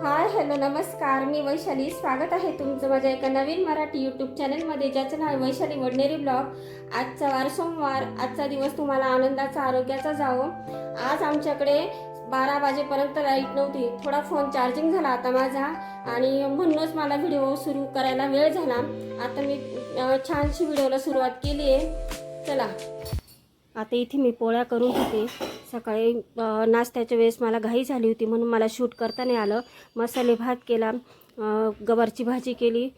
Hi hello नमस्कार. मी वैशाली. स्वागत आहे तुमचं माझ्या एका नवीन मराठी यूट्यूब चॅनलमध्ये ज्याचं नाव आहे वैशाली वडनेरी ब्लॉग. आजचा वार सोमवार. आजचा दिवस तुम्हाला आनंदाचा आरोग्याचा जावो. आज आमच्याकडे बारा वाजेपर्यंत लाइट नव्हती. थोडा फोन चार्जिंग झाला आता माझा आणि म्हणूनच मला व्हिडिओ सुरू करायला वेळ झाला. आता मी छानशी व्हिडिओला सुरुवात केली आहे चला. आता इथे मी पोळ्या करून घेते सकाळी नाश्त्याच्या वेळेस मला घाई झाली होती म्हणून मला शूट करता नाही आलं. मसाले भात केला गवारची भाजी केली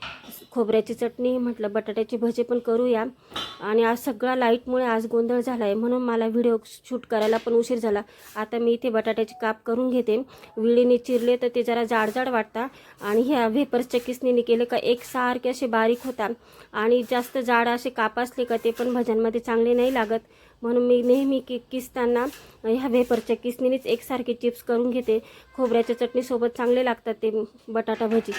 खोबऱ्याची चटणी म्हटलं बटाट्याची भजी पण करूया. आणि आज सगळा लाईटमुळे आज गोंधळ झाला आहे म्हणून मला व्हिडिओ शूट करायला पण उशीर झाला. आता मी इथे बटाट्याचे काप करून घेते. विळीने चिरले तर ते जरा जाडजाड वाटतात आणि ह्या व्हेपर्सच्या किसनीने केले का एक सारखे असे बारीक होतात आणि जास्त जाड असे काप असले का ते पण भज्यांमध्ये चांगले नाही लागत. म्हणून मी नेहमी कि किसताना ह्या वेपरच्या किसनीनेच एकसारखे चिप्स करून घेते. खोबऱ्याच्या चटणीसोबत चांगले लागतात ते बटाटा भजी.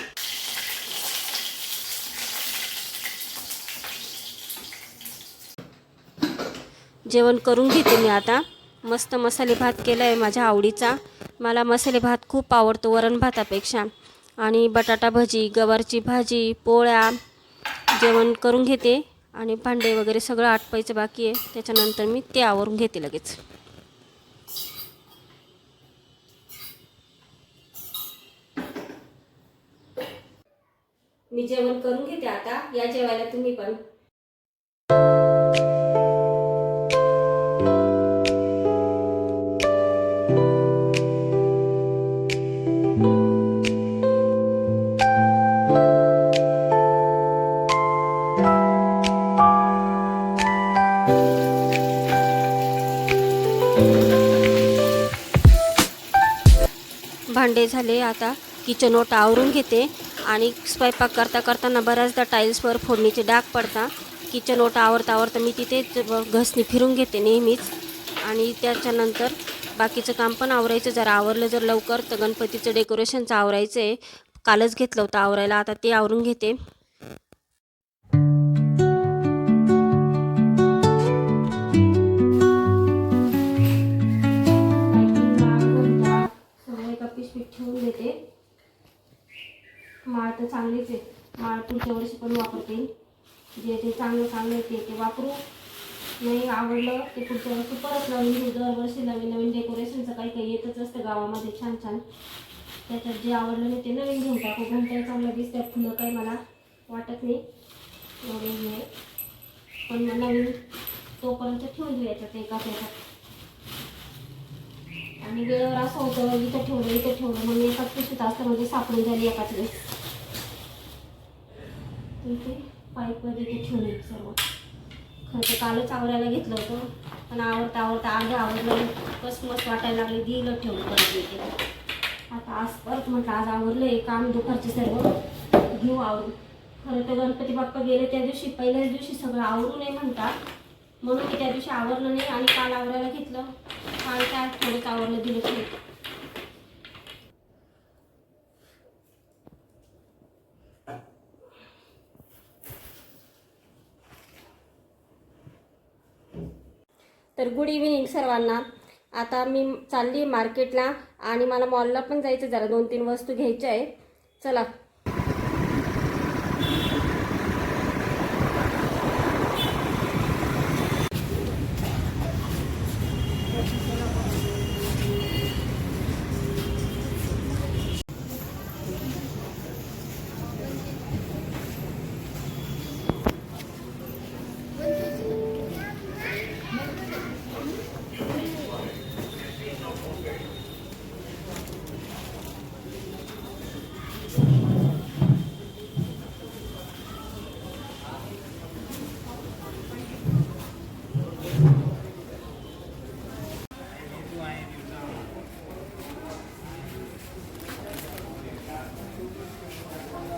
जेवण करून घेते मी आता. मस्त मसाले भात केला आहे माझ्या आवडीचा. मला मसाले भात खूप आवडतो वरण भातापेक्षा. आणि बटाटा भजी गवारची भाजी पोळ्या जेवण करून घेते. आणि भांडे वगैरे सगळं आटपायचं बाकी आहे. त्याच्यानंतर मी ते आवरून घेते लगेच. मी जेवण करून घेते आता. या जेवायला तुम्ही पण. झाले आता. किचन ओट आवरून घेते आणि स्वयंपाक करता करताना बऱ्याचदा टाईल्सवर फोडणीचे डाग पडतात. किचन ओट आवरता आवरता मी तिथेच घसणी फिरून घेते नेहमीच. आणि त्याच्यानंतर बाकीचं काम पण आवरायचं. जर आवरलं जर लवकर तर गणपतीचं डेकोरेशनचं आवरायचं आहे कालच घेतलं होतं आवरायला. आता ते आवरून घेते. माळ तर चांगलीच आहे. माळ पुढच्या वर्षी पण वापरते. जे ते चांगलं चांगलं आहे ते ते वापरू. नाही आवडलं ते पुढच्या वर्षी परत नवीन दरवर्षी नवीन नवीन डेकोरेशनचं काही काही येतच असतं गावामध्ये छान छान. त्याच्यात जे आवडलं नाही ते नवीन घेऊन टाकू. घंटा चांगलं दिसतात फुलं काही मला वाटत नाही. एवढे हे पण नवीन तोपर्यंत ठेवून देऊ याच्यात एका त्याच्यात आणि वेळेवर असं होतं इथं ठेवलं इथं ठेवलं. मग एकाच पिशवीत असतं म्हणजे सापडून झाली एकाच वेळेस. इथे पाईपमध्ये ते ठेवले सर्व. खरं तर कालच आवरायला घेतलं होतं पण आवडता आवडता अर्धं आवडलं कस मस्त वाटायला लागले दिलं ठेवलं परत इथे. आता आज परत म्हटलं आज आवरलं आहे काम दुपारचे सर्व घेऊ आवरून. खरं तर गणपती बाप्पा गेले त्या दिवशी पहिल्याच दिवशी सगळं आवरू नये म्हणतात. म्हणून मी त्या दिवशी आवरलं नाही आणि काल आवरायला घेतलं. काल काय थोडंच आवरलं दिलं तर गुड इव्हिनिंग सर्वांना. आता मी चालली मार्केटला आणि मला मॉलला पण जायचं जरा दोन तीन वस्तू घ्यायच्या आहे चला.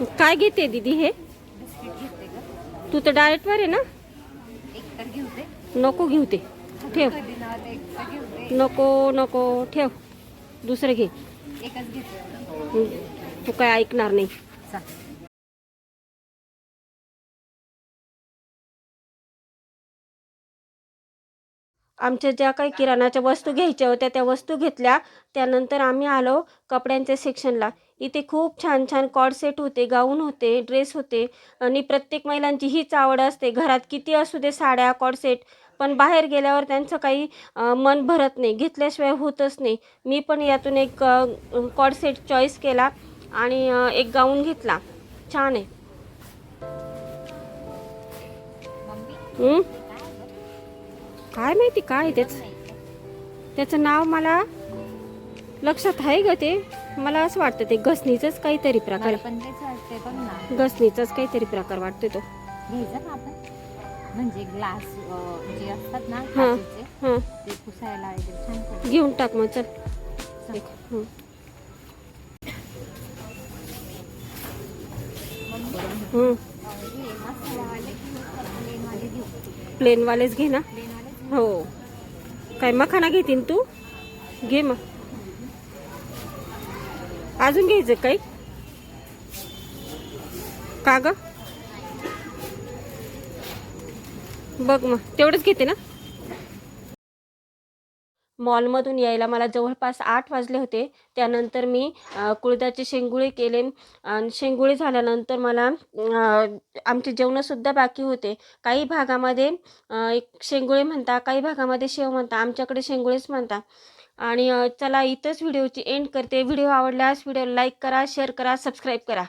काय घेते दीदी हे? तू तर डायरेक्टवर आहे ना? नको घेऊ ते. ठेव. नको नको ठेव. दुसरं घे. तू काय ऐकणार नाही. आमच्या ज्या काही किराणाच्या वस्तू घ्यायच्या होत्या त्या वस्तू घेतल्या. त्यानंतर आम्ही आलो कपड्यांच्या सेक्शनला इथे खूप छान छान कॉड सेट होते गाऊन होते ड्रेस होते. आणि प्रत्येक महिलांची हीच आवड असते. घरात किती असू दे साड्या कॉड सेट पण बाहेर गेल्यावर त्यांचं काही मन भरत नाही. घेतल्याशिवाय होतच नाही. मी पण यातून एक कॉड सेट चॉईस केला आणि एक गाऊन घेतला. छान आहे? काय माहिती काय त्याचं. त्याचं नाव मला लक्षात आहे ग ते मला असं वाटतं ते घसणीचंच काहीतरी प्रकार पण तेच वाटते ना घसणीचाच काहीतरी प्रकार वाटतो तो घ्यायचं का आपण म्हणजे ग्लास जे असतात ना हां. काचेचे हां ते पुसायला वगैरे छान. घेऊन टाक मग चल चल. हं. मम्मी हं. हे मसालावाले घेऊ का प्लेनवाले घेऊ प्लेनवालेच घे ना प्लेनवाले हो. काय मखाना घेतीन तू? घे मग. अजून घ्यायचं काही? का ग? बघ मग. तेवढंच घेते ना? मॉलमधून यायला मला जवळपास आठ वाजले होते. त्यानंतर मी कुळदाचे शेंगुळे केले आणि शेंगुळे झाल्यानंतर मला आमचे जेवणंसुद्धा बाकी होते. काही भागामध्ये एक शेंगुळे म्हणता काही भागामध्ये शेव म्हणता आमच्याकडे शेंगुळेच म्हणता. आणि चला इथंच व्हिडिओची एंड करते. व्हिडिओ आवडल्यास व्हिडिओ लाईक करा शेअर करा सबस्क्राईब करा.